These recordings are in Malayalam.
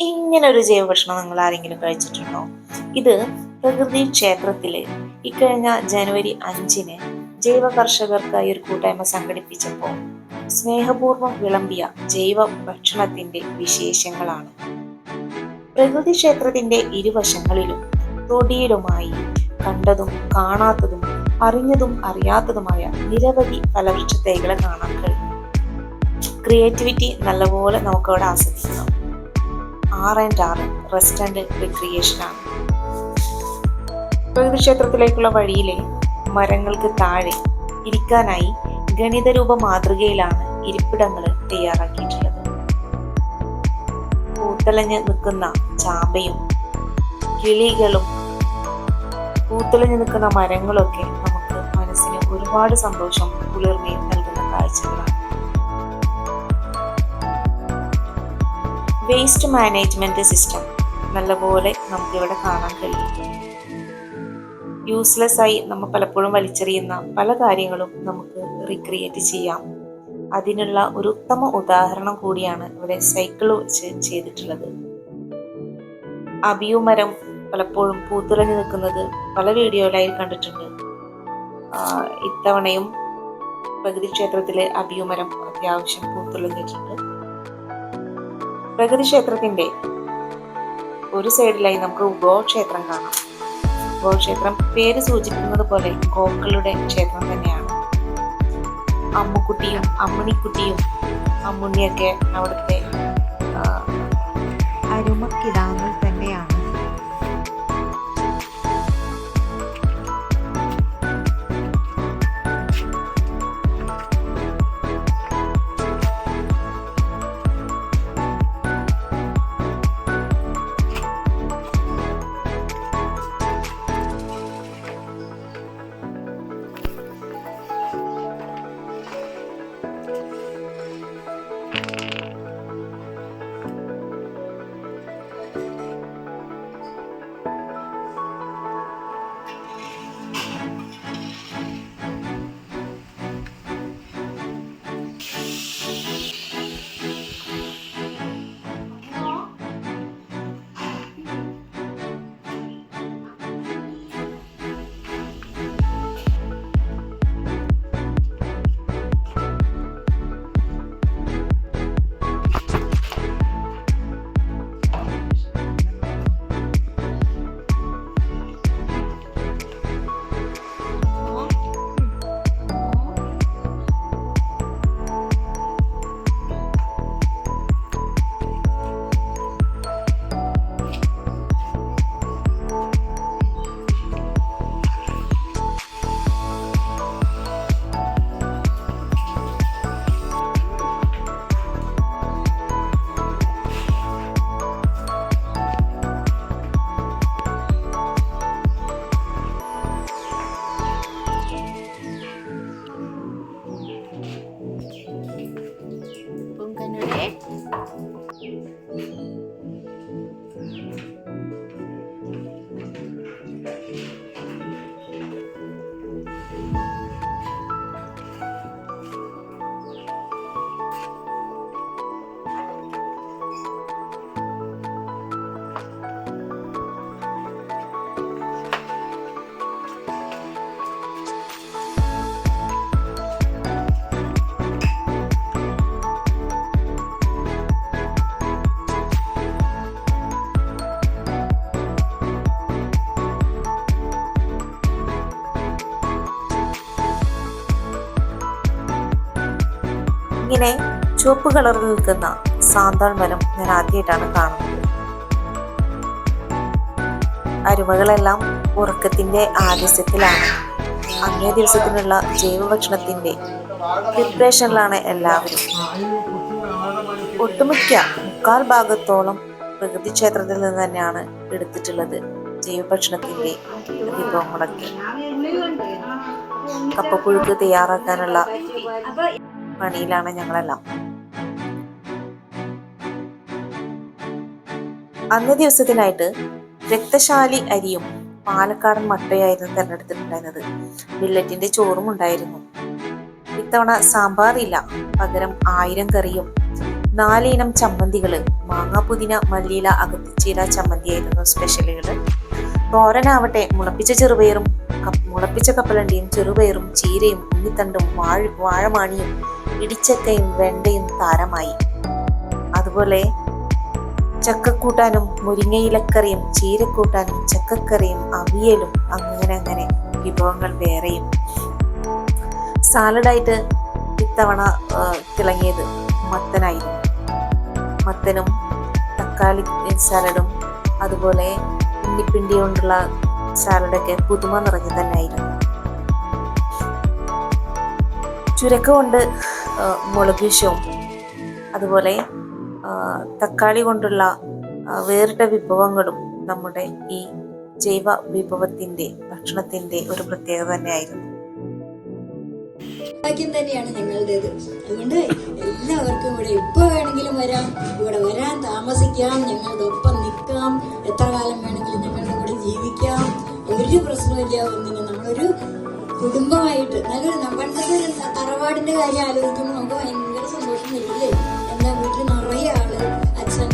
ഇങ്ങനെ ഒരു ജൈവഭക്ഷണം നിങ്ങൾ ആരെങ്കിലും കഴിച്ചിട്ടുണ്ടോ? ഇത് പ്രകൃതി ക്ഷേത്രത്തിൽ ഇക്കഴിഞ്ഞ ജനുവരി അഞ്ചിന് ജൈവ കർഷകർക്കായി ഒരു കൂട്ടായ്മ സംഘടിപ്പിച്ചപ്പോൾ സ്നേഹപൂർവം വിളമ്പിയ ജൈവ ഭക്ഷണത്തിന്റെ വിശേഷങ്ങളാണ്. പ്രകൃതി ക്ഷേത്രത്തിന്റെ ഇരുവശങ്ങളിലും തൊടിയിലുമായി കണ്ടതും കാണാത്തതും അറിഞ്ഞതും അറിയാത്തതുമായ നിരവധി ഫലവൃക്ഷ തൈകളെ കാണാൻ കഴിയും. ക്രിയേറ്റിവിറ്റി നല്ലപോലെ നമുക്കവിടെ ആസ്വദിക്കാം. R and R rest and recreation ആണ്. പ്രകൃതി ക്ഷേത്രത്തിലേക്കുള്ള വഴിയിലെ മരങ്ങൾക്ക് താഴെ ഇരിക്കാനായി ഗണിതരൂപ മാതൃകയിലാണ് ഇരിപ്പിടങ്ങൾ തയ്യാറാക്കിയിട്ടുള്ളത്. പൂത്തലഞ്ഞ് നിൽക്കുന്ന ചാമ്പയും കിളികളും പൂത്തലഞ്ഞ് നിൽക്കുന്ന മരങ്ങളൊക്കെ നമുക്ക് മനസ്സിന് ഒരുപാട് സന്തോഷം കുളിർമയും നൽകുന്ന കാഴ്ചകളാണ്. വേസ്റ്റ് മാനേജ്മെന്റ് സിസ്റ്റം നല്ലപോലെ നമുക്കിവിടെ കാണാൻ കഴിയും. യൂസ്ലെസ് ആയി നമ്മൾ പലപ്പോഴും വലിച്ചെറിയുന്ന പല കാര്യങ്ങളും നമുക്ക് റീക്രിയേറ്റ് ചെയ്യാം. അതിനുള്ള ഒരു ഉത്തമ ഉദാഹരണം കൂടിയാണ് ഇവിടെ സൈക്കിൾ വെച്ച് ചെയ്തിട്ടുള്ളത്. അബിയു മരം പലപ്പോഴും പൂത്തുലഞ്ഞു നിൽക്കുന്നത് പല വീഡിയോയിലായി കണ്ടിട്ടുണ്ട്. ഇത്തവണയും പ്രകൃതി ക്ഷേത്രത്തിലെ അബിയു മരം അത്യാവശ്യം പൂത്തുലഞ്ഞിട്ടുണ്ട് പ്രകൃതി ക്ഷേത്രത്തിന്റെ ഒരു സൈഡിലായി നമുക്ക് ഗോക്ഷേത്രം കാണാം. ഗോക്ഷേത്രം പേര് സൂചിപ്പിക്കുന്നത് പോലെ ഗോക്കളുടെ ക്ഷേത്രം തന്നെയാണ്. അമ്മുക്കുട്ടിയും അമ്മണിക്കുട്ടിയും അമ്മുണ്ണിയൊക്കെ അവിടുത്തെ ആ, ഇങ്ങനെ ചുവപ്പ് കളറിൽ നിൽക്കുന്ന സാന്താൾ മരം ഞാൻ ആദ്യമായിട്ടാണ് കാണുന്നത്. അരുമകളെല്ലാം ഉറക്കത്തിന്റെ ആലസ്യത്തിലാണ്. അന്നേ ദിവസത്തിനുള്ള ജൈവഭക്ഷണത്തിന്റെ പ്രിപ്പറേഷനിലാണ് എല്ലാവരും. ഒട്ടുമിക്ക മുക്കാൽ ഭാഗത്തോളം പ്രകൃതി ക്ഷേത്രത്തിൽ നിന്ന് തന്നെയാണ് എടുത്തിട്ടുള്ളത് ജൈവഭക്ഷണത്തിന്റെ വിഭവങ്ങളൊക്കെ. കപ്പപ്പുഴുക്ക് തയ്യാറാക്കാനുള്ള പണിയിലാണ് ഞങ്ങളെല്ലാം. അന്നേ ദിവസത്തിനായിട്ട് രക്തശാലി അരിയും പാലക്കാടൻ മട്ടയായിരുന്നു തിരഞ്ഞെടുത്തിട്ടുണ്ടായിരുന്നത്. മില്ലറ്റിന്റെ ചോറും ഉണ്ടായിരുന്നു. ഇത്തവണ സാമ്പാർ ഇല്ല പകരം ആയിരം കറിയും നാലിനം ചമ്മന്തികൾ മാങ്ങ പുതിന മല്ലിയില അകത്തിച്ചീല ചമ്മന്തിയായിരുന്നു സ്പെഷ്യലുകൾ തോരനാവട്ടെ മുളപ്പിച്ച ചെറുപയറും മുളപ്പിച്ച കപ്പലണ്ടിയും ചെറുപയറും ചീരയും ഉണ്ണിത്തണ്ടും വാഴ വാഴമാണിയും ഇടിച്ചക്കയും വെണ്ടയും താരമായി. അതുപോലെ ചക്കക്കൂട്ടാനും മുരിങ്ങയിലക്കറിയും ചീരക്കൂട്ടാനും ചക്കക്കറിയും അവിയലും അങ്ങനെ അങ്ങനെ വിഭവങ്ങൾ വേറെയും. സാലഡായിട്ട് ഇത്തവണ തിളങ്ങിയത് മത്തനായിരുന്നു. മത്തനും തക്കാളി സാലഡും അതുപോലെ ഉണ്ണിപ്പിണ്ടി കൊണ്ടുള്ള സാലഡൊക്കെ പുതുമ നിറഞ്ഞു തന്നെയായിരുന്നു. ചുരക്ക കൊണ്ട് മുളക് വിഷവും അതുപോലെ തക്കാളി കൊണ്ടുള്ള വേറിട്ട വിഭവങ്ങളും നമ്മുടെ ഈ ജൈവ വിഭവത്തിന്റെ ഭക്ഷണത്തിന്റെ ഒരു പ്രത്യേകത തന്നെയായിരുന്നു. ഭാഗ്യം തന്നെയാണ് ഞങ്ങളുടേത്. അതുകൊണ്ട് എല്ലാവർക്കും ഇവിടെ ഇപ്പൊ വേണമെങ്കിലും വരാം. ഇവിടെ വരാൻ താമസിക്കാം. ഞങ്ങളുടെ ഒപ്പം നിൽക്കാം. എത്ര കാലം വേണമെങ്കിലും ഞങ്ങളുടെ കൂടെ ജീവിക്കാം. ഒരു പ്രശ്നമില്ല ഒന്നിനും നമ്മളൊരു കുടുംബമായിട്ട് നല്ലൊരു നമ്മളുടെ ഒരു തറവാടിന്റെ കാര്യം ആലോചിക്കുമ്പോൾ നമുക്ക് ഭയങ്കര സന്തോഷം തരില്ലേ എന്താ വീട്ടിൽ നിറയെ ആൾ അച്ഛൻ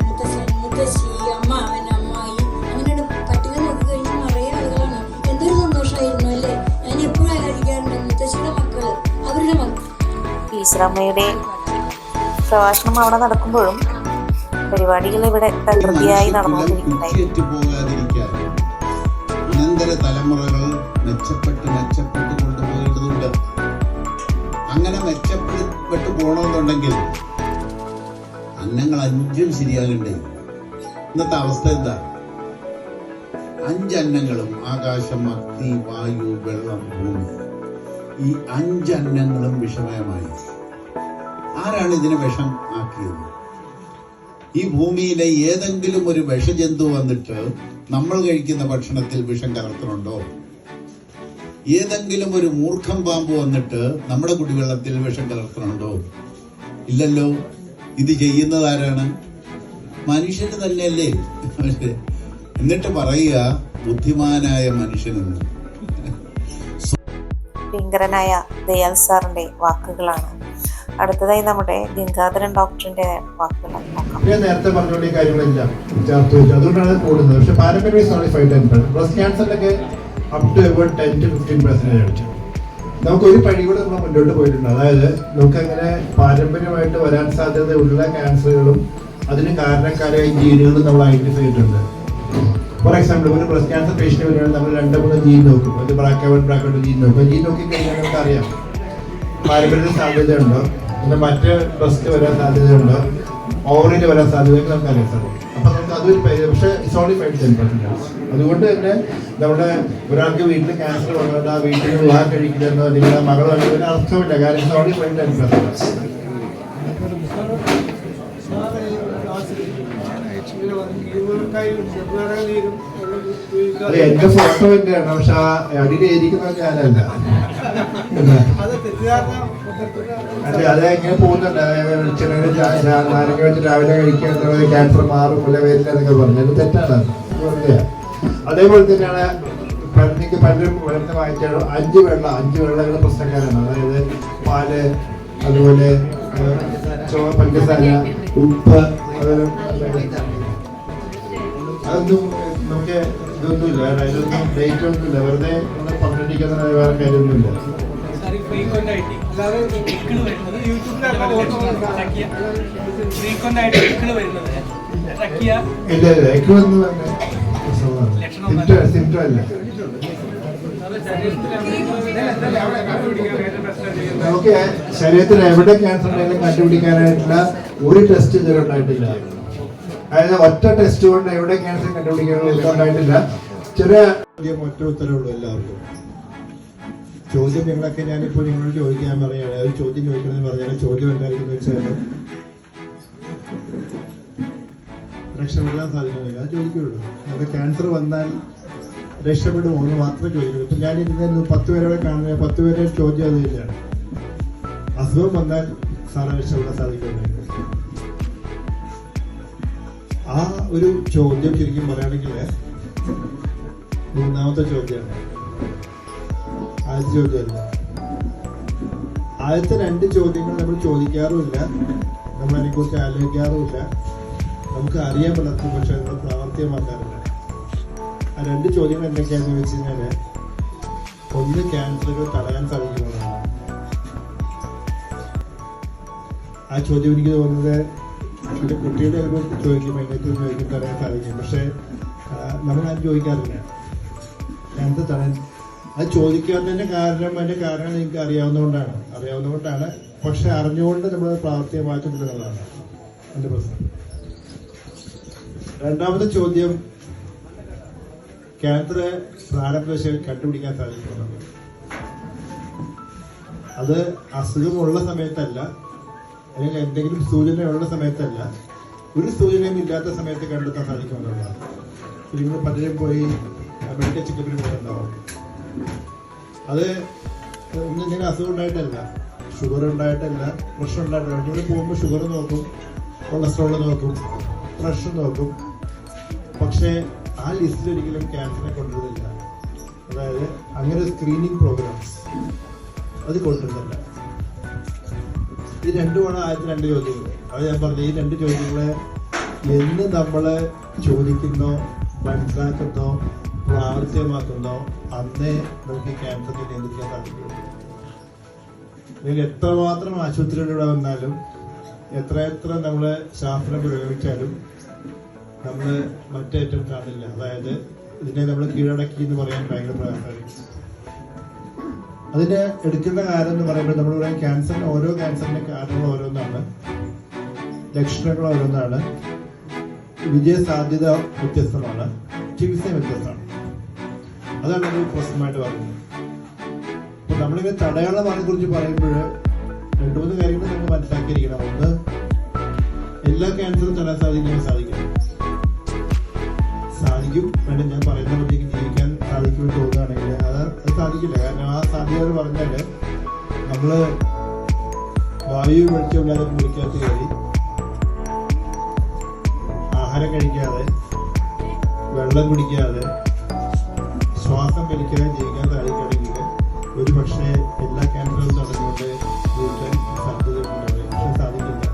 മുത്തശ്ശൻ മുത്തശ്ശി അമ്മ അവൻ അമ്മായി അങ്ങനെയാണ് പട്ടിക നോക്കി കഴിഞ്ഞാൽ നിറയെ ആളുകളാണ് എന്തൊരു സന്തോഷമായിരുന്നു അല്ലേ ഞാൻ എപ്പോഴും ആലോചിക്കാറുണ്ട് മുത്തശ്ശിയുടെ മക്കൾ അവരുടെ മക്കൾ ഈശ്വരമ്മയുടെ പ്രഭാഷണം അവിടെ നടക്കുമ്പോഴും പരിപാടികൾ ഇവിടെ തകൃതിയായി നടന്നുകൊണ്ടിരിക്കുന്നുണ്ടായിരുന്നു കുറ്റിയേറ്റ് പോകാതിരിക്കാൻ അനന്തര തലമുറകൾ മെച്ചപ്പെട്ട് മെച്ചപ്പെട്ട് കൊണ്ടുപോകേണ്ടതുണ്ട്. അങ്ങനെ മെച്ചപ്പെട്ട് പോകണമെന്നുണ്ടെങ്കിൽ അന്നങ്ങൾ അഞ്ചും ശരിയാകണ്ടേ? ഇന്നത്തെ അവസ്ഥ എന്താ? അഞ്ചന്നങ്ങളും ആകാശം അഗ്നി വായു വെള്ളം ഭൂമി. ഈ അഞ്ചന്നങ്ങളും വിഷമയമായി. ആരാണ് ഇതിനെ വിഷം ആക്കിയത് ഈ ഭൂമിയിലെ ഏതെങ്കിലും ഒരു വിഷജന്തു വന്നിട്ട് നമ്മൾ കഴിക്കുന്ന ഭക്ഷണത്തിൽ വിഷം കലർത്തുന്നുണ്ടോ? ഏതെങ്കിലും ഒരു മൂർഖം പാമ്പ് വന്നിട്ട് നമ്മുടെ കുടിവെള്ളത്തിൽ വിഷം കലർത്തുന്നുണ്ടോ? ഇല്ലല്ലോ. ഇത് ചെയ്യുന്നത് ആരാണ്? മനുഷ്യന് തന്നെയല്ലേ. എന്നിട്ട് പറയുക ബുദ്ധിമാനായ മനുഷ്യനെന്ന് ഭീകരനായ ദയാൽ സാറിന്റെ വാക്കുകളാണ്. അടുത്തതായി നമ്മുടെ ഗംഗാധരൻ ഡോക്ടറിന്റെ വാക്കുകൾ ഞാൻ നേരത്തെ പറഞ്ഞുകൊണ്ട് ഈ കാര്യങ്ങളെല്ലാം ചേർത്ത് വെച്ചു അതുകൊണ്ടാണ് കൂടുന്നത്. പക്ഷെ പാരമ്പര്യ breast ക്യാൻസറിലൊക്കെ up to about ten to fifteen percentage അടിച്ചു നമുക്ക് ഒരു കൂടെ നമ്മൾ മുന്നോട്ട് പോയിട്ടുണ്ട്. അതായത് നമുക്ക് അങ്ങനെ പാരമ്പര്യമായിട്ട് വരാൻ സാധ്യതയുള്ള ക്യാൻസറുകളും അതിന് കാരണക്കാരായ ജീനുകളും നമ്മൾ ഐഡന്റിഫൈ ചെയ്തിട്ടുണ്ട്. ഫോർ എക്സാമ്പിൾ ഒരു ബ്രസ്റ്റ് ക്യാൻസർ പേഷ്യന്റ് വരികയാണെങ്കിൽ നമ്മൾ രണ്ട് മൂന്ന് ജീൻ നോക്കും. ഒരു BRCA one BRCA two gene നോക്കും. ജീൻ നോക്കി കഴിഞ്ഞാൽ നമുക്ക് അറിയാം പാരമ്പര്യത്തിന് സാധ്യതയുണ്ടോ? പിന്നെ മറ്റ് ബ്രസ്റ്റ് വരാൻ സാധ്യതയുണ്ടോ? ഓവറിൽ വരാൻ സാധ്യതയൊക്കെ നമുക്ക് അറിയാൻ സാധിക്കും അപ്പൊ നമുക്ക് അത് പക്ഷേ it's only five ten percentage അതുകൊണ്ട് തന്നെ നമ്മുടെ ഒരാൾക്ക് വീട്ടിൽ ക്യാൻസർ വന്നിട്ട് ആ വീട്ടിൽ വിവാഹം കഴിക്കില്ലെന്നോ അല്ലെങ്കിൽ ആ മകൾ വന്നതിന് അർത്ഥമില്ല. കാര്യം it's only five ten percentage അത് എന്റെ ഫോട്ടോ തന്നെയാണ് പക്ഷെ ആ അടിയിൽ ഇരിക്കുന്നത് ഞാനല്ല? അതെ അത് എങ്ങനെ പോകുന്നുണ്ട് ചെറിയ നാരങ്ങ വെച്ച് രാവിലെ കഴിക്കാൻ ക്യാൻസർ മാറും അല്ലെ വരില്ല എന്നൊക്കെ പറഞ്ഞു. അത് തെറ്റാണ്. അതേപോലെ തന്നെയാണ് പണ്ടിക്ക് പലരും വെള്ളത്തെ വായിച്ചാലും അഞ്ച് വെള്ളം അഞ്ച് വെള്ളങ്ങൾ പ്രശ്നക്കാരാണ്. അതായത് പാൽ അതുപോലെ പഞ്ചസാര ഉപ്പ് അതൊന്നും നമുക്ക് ഇതൊന്നുമില്ല. അതിലൊന്നും ഡേറ്റ് ഒന്നുമില്ല. വെറുതെ നമ്മൾ പറഞ്ഞിരിക്കുന്ന വേറെ കാര്യമൊന്നുമില്ല. ഇല്ല ഇല്ല. ഒന്നും സിംറ്റം അല്ല നമുക്ക് ശരീരത്തിൽ എവിടെ ക്യാൻസർ ഉണ്ടെങ്കിലും കണ്ടുപിടിക്കാനായിട്ടുള്ള ഒരു ടെസ്റ്റ് ഇതുവരെ ഉണ്ടായിട്ടില്ല. അതായത് ഒറ്റ ടെസ്റ്റ് കൊണ്ട് എവിടെ ക്യാൻസർ കണ്ടുപിടിക്കാനുള്ള ഉണ്ടായിട്ടില്ല ചെറിയ ഒറ്റ ഉത്തരവുള്ളൂ എല്ലാവർക്കും. ചോദ്യം നിങ്ങളൊക്കെ ഞാനിപ്പോൾ നിങ്ങളോട് ചോദിക്കാൻ പറയുകയാണ് ഒരു ചോദ്യം ചോദിക്കണമെന്ന് പറഞ്ഞാൽ ചോദ്യം എന്തായിരിക്കും വെച്ചാൽ രക്ഷപ്പെടാൻ സാധ്യതയില്ല അത് ചോദിക്കുള്ളൂ. അത് ക്യാൻസർ വന്നാൽ രക്ഷപ്പെടുമോ എന്ന് മാത്രമേ ചോദിക്കുള്ളൂ. ഇപ്പം ഞാൻ ഇരുന്നു പത്ത് പേരോടെ കാണുന്ന പത്ത് പേരെ ചോദ്യം അത് തന്നെയാണ്. അസുഖം വന്നാൽ സാറെ രക്ഷപ്പെടാൻ സാധിക്കുന്നില്ല ആ ഒരു ചോദ്യം ശരിക്കും പറയുകയാണെങ്കിൽ മൂന്നാമത്തെ ചോദ്യമാണ് ആദ്യത്തെ ചോദ്യമല്ല ആദ്യത്തെ രണ്ട് ചോദ്യങ്ങൾ നമ്മൾ ചോദിക്കാറുമില്ല. നമ്മൾ അതിനെക്കുറിച്ച് ആലോചിക്കാറുമില്ല. നമുക്ക് അറിയാൻ പറ്റും പക്ഷെ നമ്മൾ പ്രാവർത്തികമാക്കാറില്ല ആ രണ്ട് ചോദ്യങ്ങൾ എന്തൊക്കെയാണെന്ന് വെച്ച് കഴിഞ്ഞാൽ ഒന്ന് ക്യാൻസറുകൾ തടയാൻ സാധിക്കുന്നതാണ്. ആ ചോദ്യം എനിക്ക് തോന്നുന്നത് ചില കുട്ടിയുടെ ചിലപ്പോൾ ചോദിക്കും അതിനകത്ത് ചോദിക്കും തടയാൻ സാധിക്കും? പക്ഷേ നമ്മൾ അത് ചോദിക്കാറില്ല. എന്ത് തടയാൻ അത് ചോദിക്കാത്തതിന്റെ കാരണം അതിന്റെ കാരണം എനിക്ക് അറിയാവുന്നതുകൊണ്ടാണ്. അറിയാവുന്നതുകൊണ്ടാണ്. പക്ഷെ അറിഞ്ഞുകൊണ്ട് നമ്മൾ പ്രാവർത്തിക മാറ്റുന്നതാണ് എന്റെ പ്രശ്നം. രണ്ടാമത്തെ ചോദ്യം ക്യാൻസർ പ്രാരംഭദശയിൽ കണ്ടുപിടിക്കാൻ സാധിക്കുന്നുണ്ട്? അത് അസുഖമുള്ള സമയത്തല്ല അല്ലെങ്കിൽ എന്തെങ്കിലും സൂചനയുള്ള സമയത്തല്ല ഒരു സൂചനയും ഇല്ലാത്ത സമയത്ത് കണ്ടെത്താൻ സാധിക്കുമെന്നുള്ളതാണ്. നിങ്ങൾ പലരും പോയി മെഡിക്കൽ ചെക്കപ്പിന് പോയിട്ടുണ്ടാവും. അത് ഒന്നും അസുഖം ഉണ്ടായിട്ടല്ല. ഷുഗർ ഉണ്ടായിട്ടല്ല പ്രഷർ ഉണ്ടായിട്ടല്ല. നിങ്ങൾ പോകുമ്പോൾ ഷുഗർ നോക്കും കൊളസ്ട്രോൾ നോക്കും പ്രഷർ നോക്കും. പക്ഷേ ആ ലിസ്റ്റിൽ ഒരിക്കലും ക്യാൻസറിനെ കൊണ്ടുവരുന്നില്ല അതായത് അങ്ങനെ സ്ക്രീനിങ് പ്രോഗ്രാംസ് അത് കൊണ്ടുവരില്ല. ഇത് രണ്ടുമാണ് ആദ്യത്തെ രണ്ട് ചോദ്യങ്ങൾ. അത് ഞാൻ പറഞ്ഞു ഈ രണ്ട് ചോദ്യങ്ങളെ എന്ന് നമ്മൾ ചോദിക്കുന്നോ മനസ്സിലാക്കുന്നോ പ്രാവർത്തികമാക്കുന്നോ അന്നേ നമുക്ക് ക്യാൻസറിനെ നിയന്ത്രിക്കാൻ സാധിക്കും നിങ്ങൾ എത്രമാത്രം ആശുപത്രികളിലൂടെ വന്നാലും എത്ര എത്ര നമ്മൾ ശാസ്ത്രം പ്രയോഗിച്ചാലും നമ്മൾ മറ്റേറ്റം കാണില്ല. അതായത് ഇതിനെ നമ്മൾ കീഴടക്കി എന്ന് പറയാൻ ഭയങ്കര പ്രയാസമായിരിക്കും. അതിന് എടുക്കുന്ന കാര്യം എന്ന് പറയുമ്പോൾ നമ്മൾ പറയാം ക്യാൻസറിന് ഓരോ ക്യാൻസറിന്റെ കാരണങ്ങൾ ഓരോന്നാണ്. ലക്ഷണങ്ങൾ ഓരോന്നാണ്. വിജയ സാധ്യത വ്യത്യസ്തമാണ്. ചികിത്സ വ്യത്യസ്തമാണ്. അതാണ് നമ്മൾ പ്രശ്നമായിട്ട് പറയുന്നത്. അപ്പൊ നമ്മളിങ്ങനെ അതിനെ കുറിച്ച് പറയുമ്പോൾ രണ്ടു മൂന്ന് കാര്യങ്ങൾ നമ്മൾ മനസ്സിലാക്കിയിരിക്കണം. ഒന്ന് എല്ലാ ക്യാൻസറും തടയാൻ സാധിക്കാൻ സാധിക്കും സാധിക്കും. വേണ്ട ഞാൻ പറയുന്ന സാധിക്കുമെന്ന് തോന്നുകയാണെങ്കിൽ അത് അത് സാധിക്കില്ല. കാരണം ആ സാധ്യത പറഞ്ഞാൽ നമ്മൾ വായു വെളിച്ചമില്ലാതെ കുളിക്കാത്ത കയറി ആഹാരം കഴിക്കാതെ വെള്ളം കുടിക്കാതെ ശ്വാസം വലിക്കാതെ ജീവിക്കാൻ സാധിക്കുകയാണെങ്കിൽ ഒരു പക്ഷേ എല്ലാ ക്യാൻസറും തടഞ്ഞുകൊണ്ട് ജീവിക്കാൻ സാധ്യതയുണ്ടാവും പക്ഷെ സാധിക്കില്ല.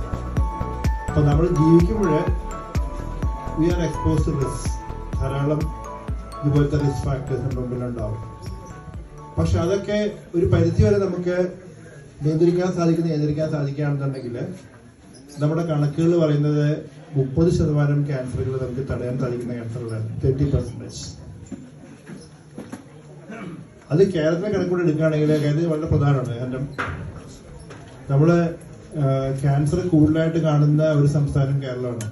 അപ്പം നമ്മൾ ജീവിക്കുമ്പോൾ വി ആർ എക്സ്പോസ് റിസ്ക് ധാരാളം ഇതുപോലത്തെ റിസ്ക് ഫാക്ടേഴ്സ് നമ്മുടെ മുമ്പിലുണ്ടാവും. പക്ഷെ അതൊക്കെ ഒരു പരിധി വരെ നമുക്ക് നിയന്ത്രിക്കാൻ സാധിക്കുന്ന നിയന്ത്രിക്കാൻ സാധിക്കുകയാണെന്നുണ്ടെങ്കിൽ നമ്മുടെ കണക്കുകൾ പറയുന്നത് മുപ്പത് ശതമാനം ക്യാൻസറുകൾ നമുക്ക് തടയാൻ സാധിക്കുന്ന ക്യാൻസറുകളാണ് തേർട്ടി പെർസെന്റേജ് അത് കേരളത്തിലെ കണക്കൂടെ എടുക്കുകയാണെങ്കിൽ കേരളത്തിൽ വളരെ പ്രധാനമാണ്. കാരണം നമ്മൾ ക്യാൻസർ കൂടുതലായിട്ട് കാണുന്ന ഒരു സംസ്ഥാനം കേരളമാണ്.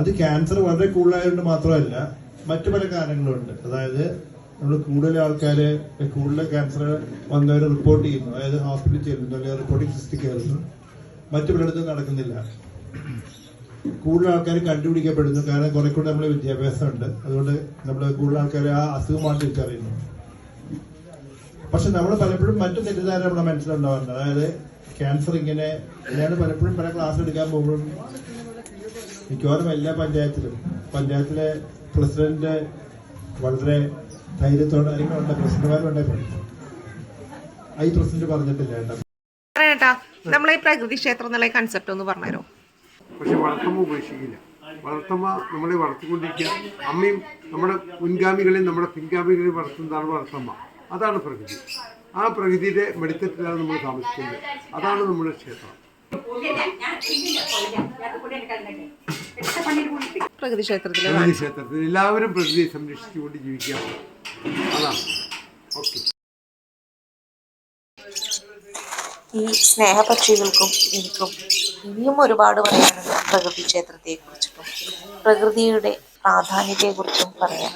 അത് ക്യാൻസർ വളരെ കൂടുതലായതുകൊണ്ട് മാത്രമല്ല മറ്റു പല കാരണങ്ങളുണ്ട്. അതായത് നമ്മൾ കൂടുതൽ ആൾക്കാർ കൂടുതൽ ക്യാൻസർ വന്നവർ റിപ്പോർട്ട് ചെയ്യുന്നു. അതായത് ഹോസ്പിറ്റലിൽ ചെല്ലുന്നു അല്ലെങ്കിൽ റിപ്പോർട്ടിംഗ് സിസ്റ്റിൽ കയറുന്നു. മറ്റു പലയിടത്തും നടക്കുന്നില്ല. കൂടുതൽ ആൾക്കാർ കണ്ടുപിടിക്കപ്പെടുന്നു. കാരണം കുറെ കൂടെ നമ്മൾ വിദ്യാഭ്യാസം ഉണ്ട് അതുകൊണ്ട് നമ്മൾ കൂടുതൽ ആൾക്കാർ ആ അസുഖമാണ് തിരിച്ചറിയുന്നു. പക്ഷെ നമ്മൾ പലപ്പോഴും മറ്റു തെറ്റിദ്ധാരണ നമ്മുടെ മനസ്സിലുണ്ടാവാറുണ്ട്. അതായത് ക്യാൻസർ ഇങ്ങനെ ഞാൻ പലപ്പോഴും പല ക്ലാസ് എടുക്കാൻ പോകുമ്പോഴും മിക്കവാറും എല്ലാ പഞ്ചായത്തിലും പഞ്ചായത്തിലെ പ്രസിഡന്റ് വളരെ ധൈര്യത്തോടെ ഉണ്ട് പ്രസിഡന്റുമാരുണ്ട് ഐ പ്രസിഡന്റ് പറഞ്ഞിട്ടില്ല ഏട്ടാ നമ്മളെ ഈ പ്രകൃതി ക്ഷേത്രം എന്നുള്ള കൺസെപ്റ്റ് ഒന്ന് പറഞ്ഞുതരോ പക്ഷെ വളർത്തമ്മ ഉപേക്ഷിക്കില്ല. വളർത്തമ്മ നമ്മളെ വളർത്തിക്കൊണ്ടിരിക്കുക. അമ്മയും നമ്മുടെ മുൻഗാമികളെയും നമ്മുടെ പിൻഗാമികളെയും വളർത്തുന്നതാണ് വളർത്തമ്മ. അതാണ് പ്രകൃതി. ആ പ്രകൃതിയുടെ വെളിത്തത്തിലാണ് നമ്മൾ താമസിക്കുന്നത്. അതാണ് നമ്മുടെ ക്ഷേത്രം. പ്രകൃതി ക്ഷേത്രത്തിലെ പ്രകൃതി ക്ഷേത്രത്തിൽ എല്ലാവരും പ്രകൃതിയെ സംരക്ഷിച്ചുകൊണ്ട് ജീവിക്കാം. അതാണ് ഓക്കെ. ഈ സ്നേഹപക്ഷികൾക്കും എനിക്കും ഇനിയും ഒരുപാട് പറയാനുണ്ട് പ്രകൃതി ക്ഷേത്രത്തെ കുറിച്ചിട്ടും പ്രകൃതിയുടെ പ്രാധാന്യത്തെ കുറിച്ചും പറയാൻ.